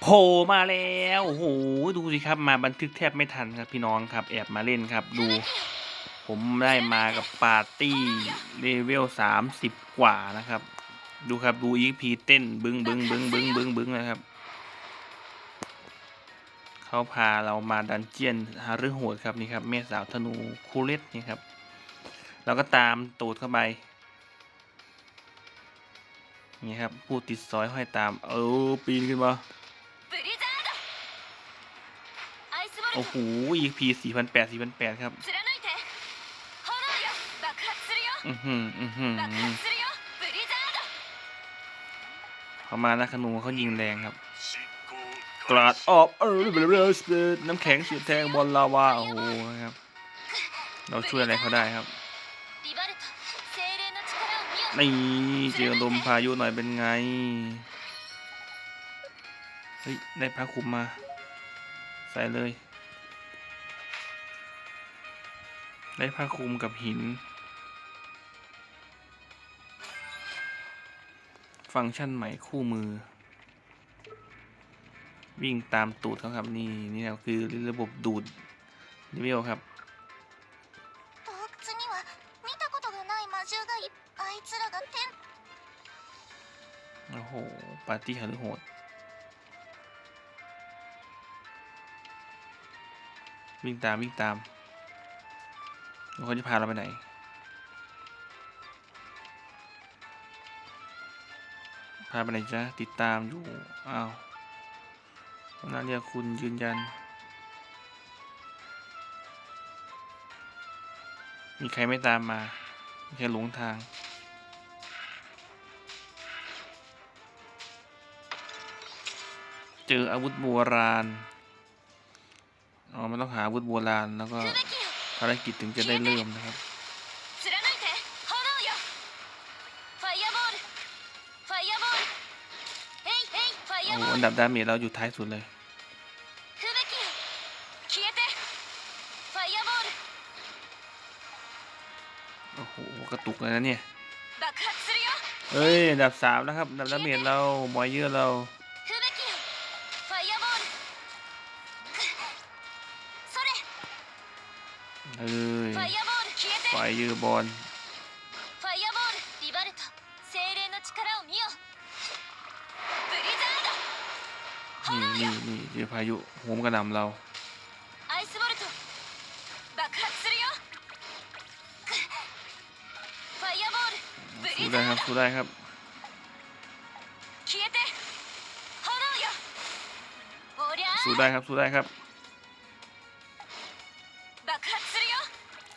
โผล่มาแล้วโอ้โหดูสิครับมาบันทึกแทบไม่ทันครับพี่น้องครับ แอบมาเล่นครับดู ผมได้มากับปาร์ตี้เลเวลสามสิบกว่านะครับ ดูครับดูอีพีเต้นบึ้งบึ้งบึ้งบึ้งบึ้งบึ้งนะครับเขาพาเรามาดันเจียนหาเรื่องโหดครับนี่ครับแม่สาวธนูคูเลตนี่ครับเราก็ตามตูดเข้าไปนี่ครับผู้ติดสอยห้อยตาม เออปีนขึ้นมา โอ้โห EP สี่พันแปดสี่พันครับ อือหืออือหือประมาณนะขนูเขายิงแรงครับ กราดออบเออเบลเบลสเปดน้ำแข็งเสียแทงบอลลาวา โอ้โหครับ เราช่วยอะไรเขาได้ครับนี่เจอลมพายุหน่อยเป็นไง เฮ้ย ได้พระคุมมา ใส่เลย ได้ผ้าคลุมกับหิน ฟังก์ชันใหม่คู่มือ วิ่งตามตูดเขาครับ นี่ นี่นะคือระบบดูดนิเวลครับโอ้โห ปาร์ตี้หรืโหด วิ่งตาม วิ่งตาม คนจะพาเราไปไหน พาไปไหนจ๊ะ ติดตามอยู่ อ้าวน่าเรียคุณยืนยัน มีใครไม่ตามมา มีใครหลงทางเจออาวุธโบราณ อ๋อ มันต้องหาอาวุธโบราณ แล้วก็ ภารกิจถึงจะได้เริ่มนะครับโอ้อันดับดาเมจเราอยู่ท้ายสุดเลยโอ้โหกระตุกเลยนะเนี่ยเฮ้ยอันดับสามนะครับอันดับดาเมจเรามอยเยอร์เรา เอ้ยไฟยืบอลนี่นี่นี่เะพายุโหมกระหน่ำเราสู้ได้ครับสู้ได้ครับสู้ได้ครับสู้ได้ครับ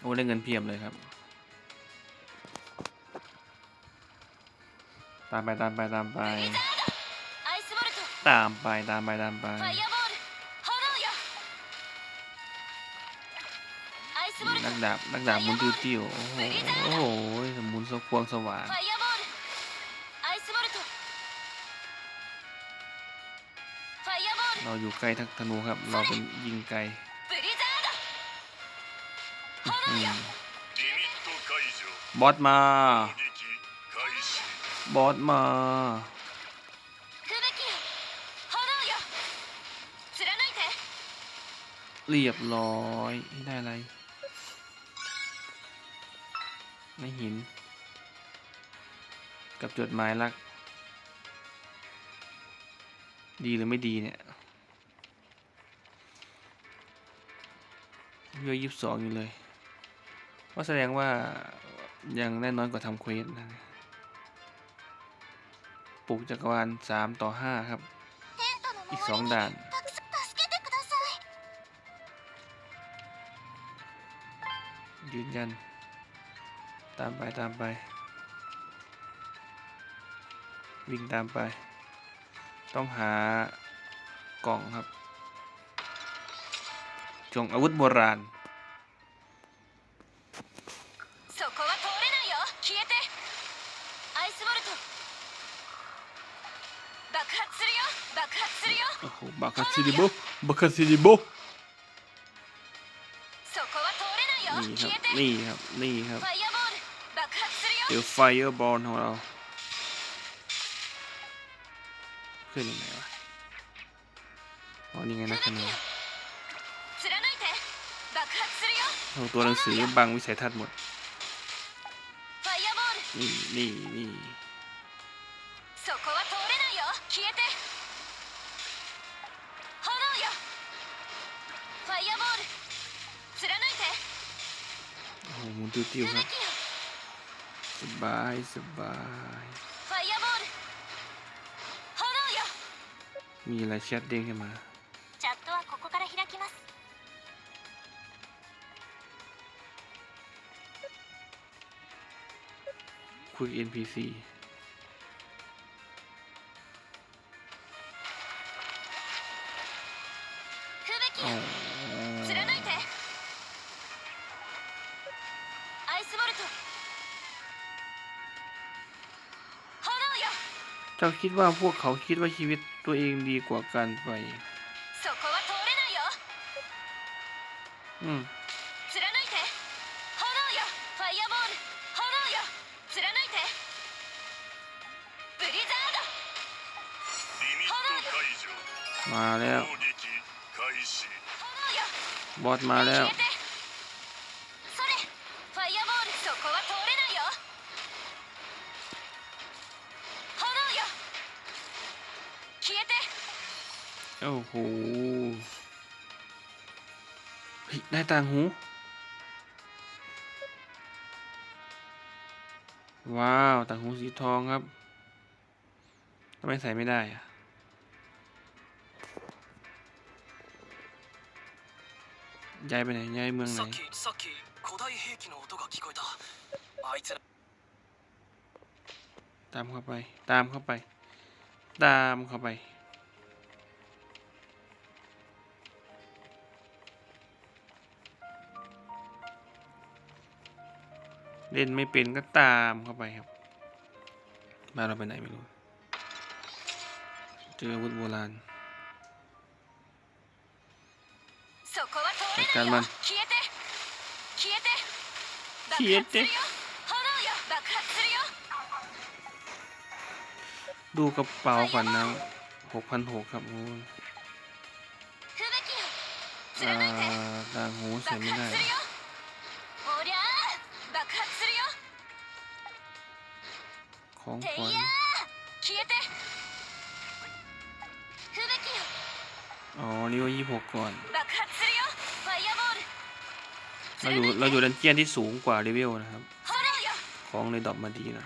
โอ้ได้เงินเพียบเลยครับ ตามไปตามไปตามไป ตามไปตามไปตามไป นักดาบนักดาบมุนติวติวโอ้โหสมุนสควงสว่างเราอยู่ไกลทักธนูครับ เราเป็นยิงไกล บอสมา บอสมา เรียบร้อยได้อะไรในหิน กับจดหมายรัก ดีหรือไม่ดีเนี่ยเยอะยิบสองอยู่เลย ว่าแสดงว่ายังได้น้อยกว่าทำควีนะปลูกจักรวาล3ต่อ 5 ครับ อีก 2 ด่าน ยืนยัน ตามไปตามไป วิ่งตามไป ต้องหากล่องครับ จงอาวุธโบราณ るよ โอ้โหบาคาซิลิโบ บาคาซิลิโบ そこは通れないよ นี่ค 消 รับ えて นี่ครับ นี่ครับ ファイアボール爆発するよ เจอไฟเออร์บอลของเรา ขึ้นยังไงวะ นี่ไงนะคะแนน 貫いて爆発するよ เอาตัวหนังสือบังวิสัยทัศน์หมด ファイアボール นี่นี่นี่ ติวๆครับ สบายสบาย มีอะไรแชทเด้งขึ้นมาคุย NPC จ้าคิดว่าพวกเขาคิดว่าชีวิตตัวเองดีกว่าการไป อืมมาแล้ว บอสมาแล้ว โอ้โหได้ต่างหู ว้าว ต่างหูสีทองครับทำไมใส่ไม่ได้อะย้ายไปไหนย้ายเมืองไหนตามเข้าไป ตามเข้าไป ตามเข้าไป เล่นไม่เป็นก็ตามเข้าไปครับบ้าเราไปไหนไม่รู้ เจออาวุธโบราณจัดการมันเขียดเด็ดูกระเป๋าก่อนนะหกพันหกครับโอ้ตาหูใส่ไม่ได้ ของขวัญอ๋อริโอยี่หกก่อนเราอยู่เราอยู่ดันเจียนที่สูงกว่าเลเวลนะครับ ของเลยดรอปมาดีนะ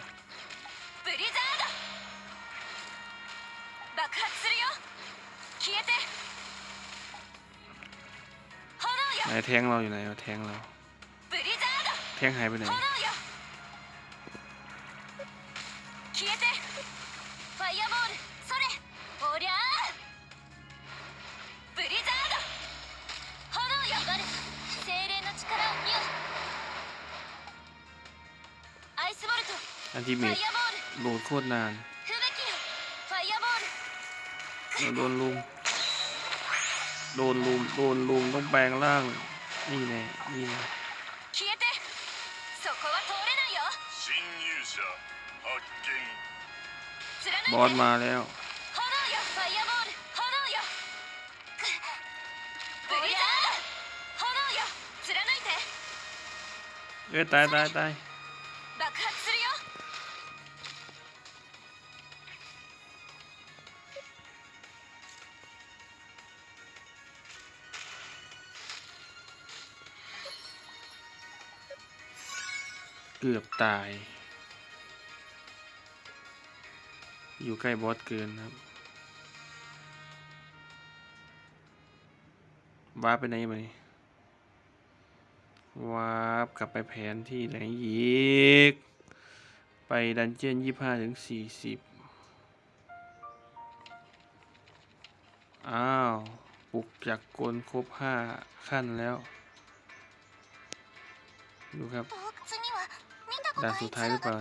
ไหนแทงเราอยู่ไหนแทงเรา แทงหายไปไหน 消えてファイアボールそれおりゃあブリザード炎よバル精霊の力を見よアイスボルト อันติ フ เม ァイア ต ボール โหลดโคตรนาน 吹雪よファイアボール เราโดนลุม โดนลุม โดนลุมต้องแปลงร่าง นี่แน่นี่แน่ 消えてそこは通れないよ侵入者発見貫いて บอสมาแล้วเอ้ยตายตายตายเกือบตาย อยู่ใกล้บอสเกินครับวาร์ปไปไหนมาเนี่ยวาร์ปกลับไปแผนที่ไหนอีก ไปดันเจียนยี่ห้าถึงสี่สิบอ้าว ปลุกจากกลครบห้าขั้นแล้ว ดูครับด่านสุดท้ายหรือเปล่า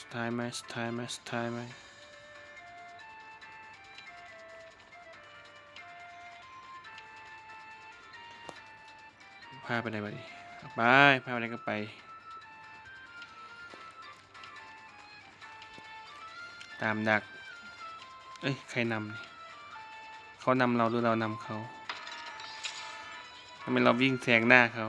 สุดท้ายไหมสุดท้ายไหมสุดท้ายไหมพาไปไหนบ้างไปพาไปไหนก็ไป ตามดัก เอ้ย ใครนำนี่เขานำเราหรือเรานำเขาทำไมเราวิ่งแซงหน้าเขา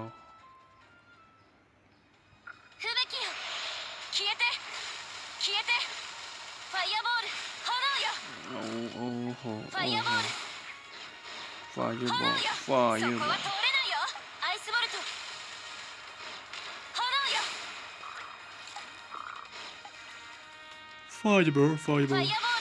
โหโอ้โหฟายูบอลฟายูบอลฟายูบอลฟายูบอล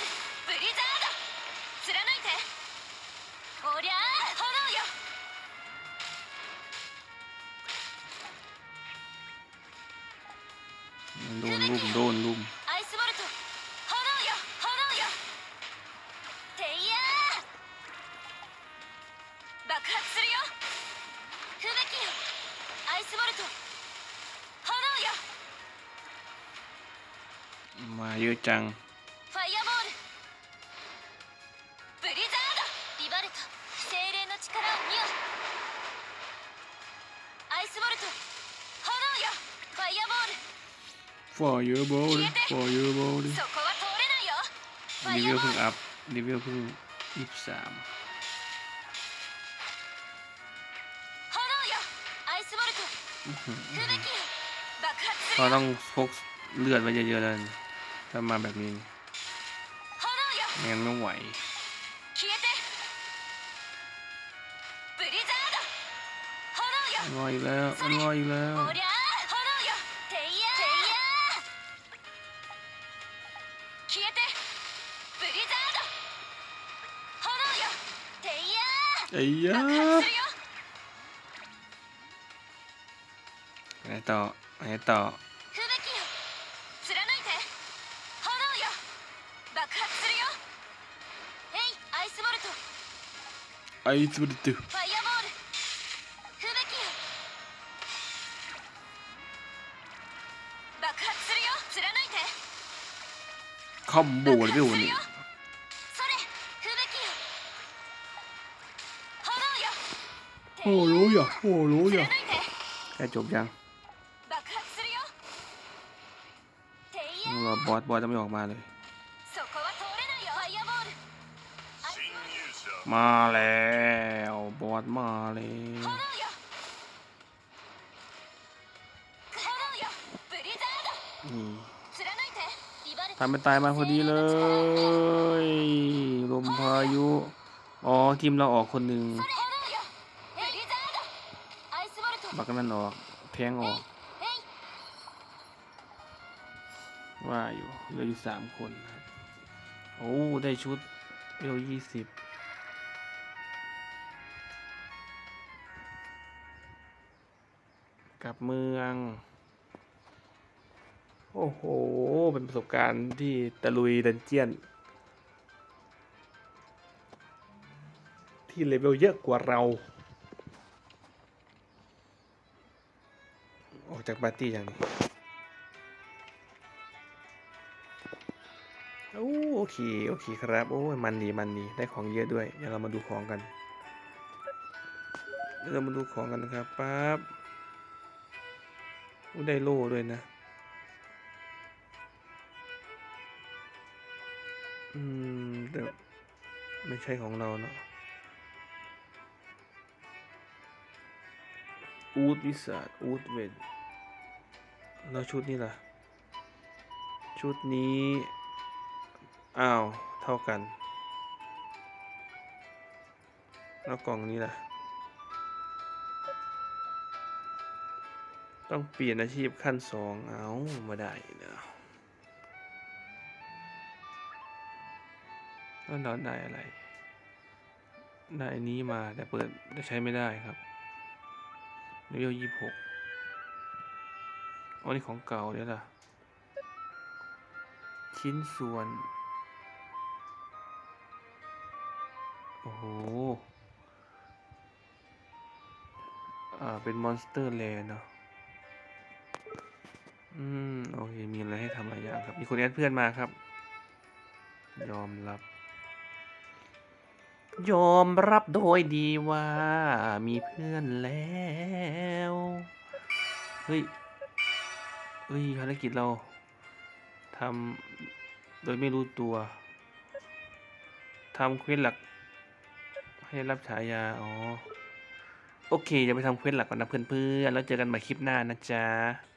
มาเยอะจังฟอร์ยูโบลฟอร์ยูโบลรีวิวเพิ่งอัพรีวิวเพิ่งยี่สิบสามเราต้องพกเลือดไว้เยอะๆเล ถ้ามาแบบนี้งั้นไม่ไหวงอยแล้วงอยแล้วไอ้ยาไงต่อไงต่อ それ吹雪よ炎よ โอ้รู้อย่าโอ้รู้อย่า 貫いて แค่จบยัง 爆発するよていや รอบอสบอสจะไม่ออกมาเลย มาแล้วบอดมาเล้วนี่ตาตายมาพอดีเลย ลมพายุ อ๋อ ทีมเราออกคนหนึ่งบักนั่นออกแทงออก ว่าอยู่เหลืออยู่สามคน โอ้ ได้ชุดเอลยี่สิบ กลับเมือง โอ้โห เป็นประสบการณ์ที่ตะลุยดันเจียน ที่เลเวลเยอะกว่าเรา ออกจากปาร์ตี้อย่างนี้โอ้โอเค โอเคครับ โอ้ยมันดีมันดีได้ของเยอะด้วย เดี๋ยวเรามาดูของกัน เดี๋ยวเรามาดูของกันนะครับปั๊บ ได้โล่ด้วยนะ อืม แต่ไม่ใช่ของเราเนาะอูดวิสาดอูดเวนแล้วชุดนี้ล่ะ ชุดนี้ อ้าว เท่ากัน แล้วกล่องนี้ล่ะ ต้องเปลี่ยนอาชีพขั้นสองเอามาได้เนาะแล้วเราได้อะไร ได้อันนี้มาแต่เปิดแต่ใช้ไม่ได้ครับเลเวลยี่หกอันนี้ของเก่าเนี่ยล่ะ ชิ้นส่วน โอ้โห อ่า เป็นมอนสเตอร์แลนเนาะ อืม โอเค มีอะไรให้ทำหลายอย่างครับ มีคนแอดเพื่อนมาครับ ยอมรับ ยอมรับโดยดีว่า มีเพื่อนแล้ว เฮ้ย เฮ้ยภารกิจเราทำโดยไม่รู้ตัวทำเควสหลัก ให้รับฉายา อ๋อ โอเค จะไปทำเควสหลักก่อนนะเพื่อนๆ แล้วเจอกันใหม่คลิปหน้านะจ๊ะ